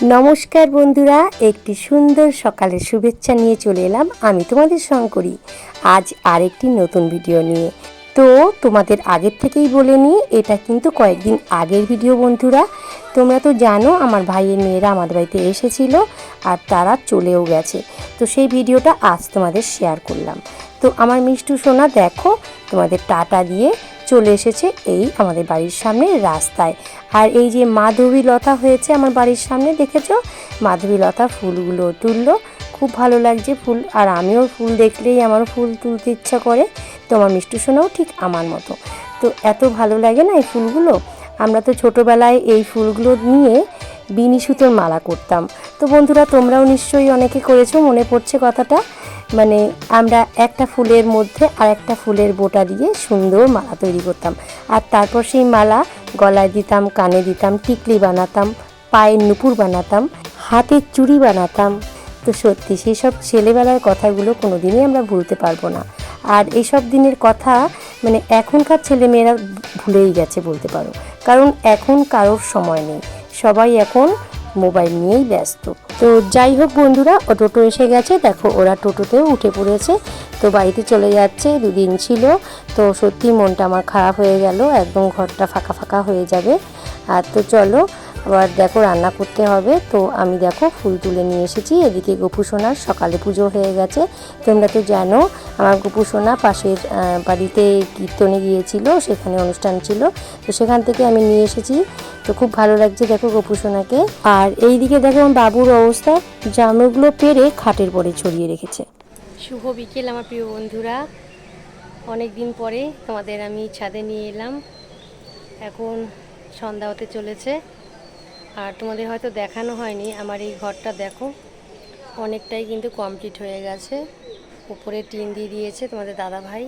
নমস্কার বন্ধুরা, একটি সুন্দর সকালের শুভেচ্ছা নিয়ে চলে এলাম আমি তোমাদের শঙ্করী। আজ আরেকটি নতুন ভিডিও নিয়ে। তো তোমাদের আগের থেকেই বলে নিই, এটা কিন্তু কয়েকদিন আগের ভিডিও বন্ধুরা। তোমরা তো জানো, আমার ভাইয়ের মেয়েরা আমাদের বাড়িতে এসেছিল আর তারা চলেও গেছে। তো সেই ভিডিওটা আজ তোমাদের শেয়ার করলাম। তো আমার মিষ্টু সোনা, দেখো তোমাদের টাটা দিয়ে চলে এসেছে এই আমাদের বাড়ির সামনে রাস্তায়। আর এই যে মাধবী লতা হয়েছে আমার বাড়ির সামনে, দেখেছ? মাধবী লতা ফুলগুলো তুললো। খুব ভালো লাগছে ফুল, আর আমিও ফুল দেখলেই আমার ফুল তুলতে ইচ্ছা করে। তো আমার মিষ্টু সোনাও ঠিক আমার মতো। তো এত ভালো লাগে না এই ফুলগুলো? আমরা তো ছোটোবেলায় এই ফুলগুলো নিয়ে বিনি সুতোর মালা করতাম। তো বন্ধুরা, তোমরাও নিশ্চয়ই অনেকে করেছ, মনে পড়ছে কথাটা। মানে আমরা একটা ফুলের মধ্যে আর একটা ফুলের বোটা দিয়ে সুন্দর মালা তৈরি করতাম। আর তারপর সেই মালা গলায় দিতাম, কানে দিতাম, টিকলি বানাতাম, পায়ের নুপুর বানাতাম, হাতের চুড়ি বানাতাম। তো সত্যি সেই সব ছেলেবেলার কথাগুলো কোনো দিনই আমরা ভুলতে পারব না। আর এইসব দিনের কথা মানে এখনকার ছেলেমেয়েরা ভুলেই গেছে বলতে পারো। কারণ এখন কারোর সময় নেই। সবাই এখন মোবাইল নিয়েই ব্যস্ত। তো যাই হোক বন্ধুরা, ও টোটো এসে গেছে। দেখো, ওরা টোটোতেও উঠে পড়েছে। তো বাড়িতে চলে যাচ্ছে, দুদিন ছিল। তো সত্যি মনটা আমার খারাপ হয়ে গেল, একদম ঘরটা ফাঁকা ফাঁকা হয়ে যাবে। আর তো চলো আবার দেখো রান্না করতে হবে। তো আমি দেখো ফুল তুলে নিয়ে এসেছি। এদিকে গোপু সোনার সকালে পুজো হয়ে গেছে। তোমরা তো জানো, আমার গোপু সোনা পাশের বাড়িতে কীর্তনে গিয়েছিল, সেখানে অনুষ্ঠান ছিল। তো সেখান থেকে আমি নিয়ে এসেছি। তো খুব ভালো লাগছে দেখো গোপু সোনাকে। আর এই দিকে দেখো আমার বাবুর অবস্থা। জামগুলো পেরে খাটের পরে ছড়িয়ে রেখেছে। শুভ বিকেল আমার প্রিয় বন্ধুরা। অনেক দিন পরে তোমাদের আমি ছাদে নিয়ে এলাম। এখন সন্ধ্যা হতে চলেছে। আর তোমাদের হয়তো দেখানো হয়নি, আমার এই ঘরটা দেখো। অনেকটাই কিন্তু কমপ্লিট হয়ে গেছে। উপরে টিন দিয়ে দিয়েছে তোমাদের দাদা ভাই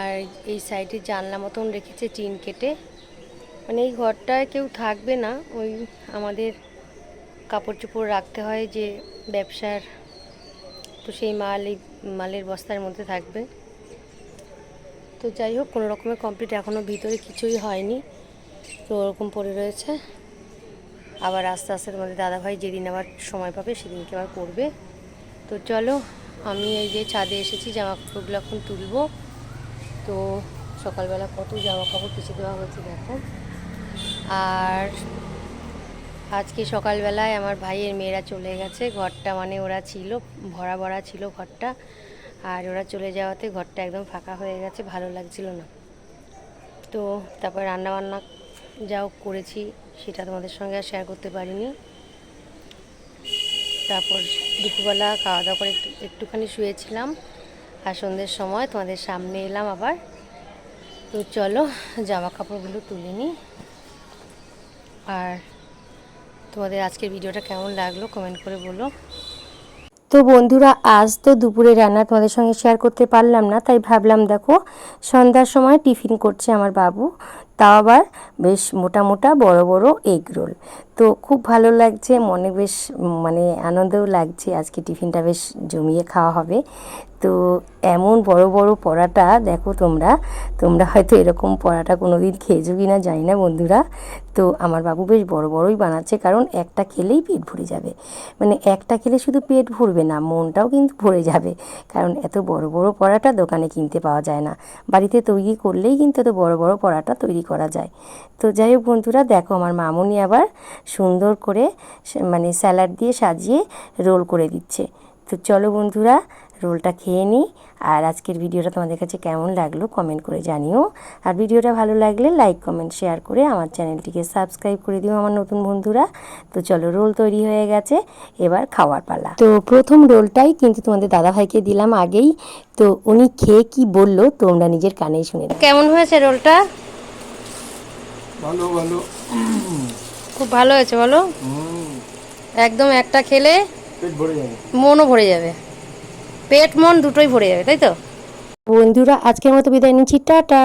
আর এই সাইডে জানলা মতন রেখেছে টিন কেটে। মানে এই ঘরটায় কেউ থাকবে না, ওই আমাদের কাপড় চোপড় রাখতে হয় যে ব্যবসার। তো সেই মাল এই মালের বস্তার মধ্যে থাকবে। তো যাই হোক, কোনো রকমের কমপ্লিট এখনও ভিতরে কিছুই হয়নি। তো ওরকম পড়ে রয়েছে। আবার আস্তে আস্তে তোমাদের দাদাভাই যেদিন আবার সময় পাবে সেদিনকে আবার করবে। তো চলো, আমি এই যে ছাদে এসেছি জামা কাপড়গুলো এখন তুলবো। তো সকালবেলা কত জামা কাপড় কিছু দেওয়া হয়েছে দেখো। আর আজকে সকালবেলায় আমার ভাইয়ের মেয়েরা চলে গেছে, ঘরটা মানে ওরা ছিল, ভরা ভরা ছিল ঘরটা। আর ওরা চলে যাওয়াতে ঘরটা একদম ফাঁকা হয়ে গেছে, ভালো লাগছিল না। তো তারপর রান্না বান্না যাও করেছি, সেটা তোমাদের সঙ্গে আর শেয়ার করতে পারিনি। তারপর দুপুরবেলা খাওয়া দাওয়া করে একটু, একটুখানি শুয়েছিলাম আর সন্ধ্যের সময় তোমাদের সামনে এলাম আবার। তো চলো জামা কাপড়গুলো তুলে নিই। আর তোমাদের আজকের ভিডিওটা কেমন লাগল কমেন্ট করে বলো। তো বন্ধুরা, আজ তো দুপুরে রান্না তোমাদের সঙ্গে শেয়ার করতে পারলাম না, তাই ভাবলাম দেখো, সন্ধ্যার সময় টিফিন করছে আমার বাবু। তাও আবার বেশ মোটা মোটা বড় বড় এগ রোল তো খুব ভালো লাগছে, মনে বেশ মানে আনন্দও লাগছে। আজকে টিফিনটা বেশ জমিয়ে খাওয়া হবে। তো এমন বড় বড় পরাটা দেখো তোমরা তোমরা হয়তো এরকম পরাটা কোনো দিন খেয়েছো কি না জানি না বন্ধুরা। তো আমার বাবু বেশ বড় বড়ই বানাচ্ছে, কারণ একটা খেলেই পেট ভরে যাবে। মানে একটা খেলে শুধু পেট ভরবে না, মনটাও কিন্তু ভরে যাবে। কারণ এত বড় বড় পরাটা দোকানে কিনতে পাওয়া যায় না। বাড়িতে তৈরি করলেই কিন্তু এত বড় বড় পরাটা তৈরি করা যায়। তো যাই হোক বন্ধুরা, দেখো আমার মামুনি আবার সুন্দর করে মানে স্যালাড দিয়ে সাজিয়ে রোল করে দিচ্ছে। তো চলো বন্ধুরা, রোলটা খেয়ে নিই। আর আজকের ভিডিওটা তোমাদের কাছে কেমন লাগল কমেন্ট করে জানিও। আর ভিডিওটা ভালো লাগলে লাইক, কমেন্ট, শেয়ার করে আমার চ্যানেলটিকে সাবস্ক্রাইব করে দিও আমার নতুন বন্ধুরা। তো চলো রোল তৈরি হয়ে গেছে, এবার খাওয়ার পালা। তো প্রথম রোলটাই কিন্তু তোমাদের দাদাভাইকে দিলাম আগেই। তো উনি খেয়ে কি বলল তোমরা নিজের কানেই শুনে। কেমন হয়েছে রোলটা? ভালো ভালো। খুব ভালো হয়েছে বলো? একদম একটা খেলে পেট ভরে যাবে। মনও ভরে যাবে। পেট মন দুটোই ভরে যাবে তাই তো? বন্ধুরা আজকের মতো বিদায় নিচ্ছি টাটা।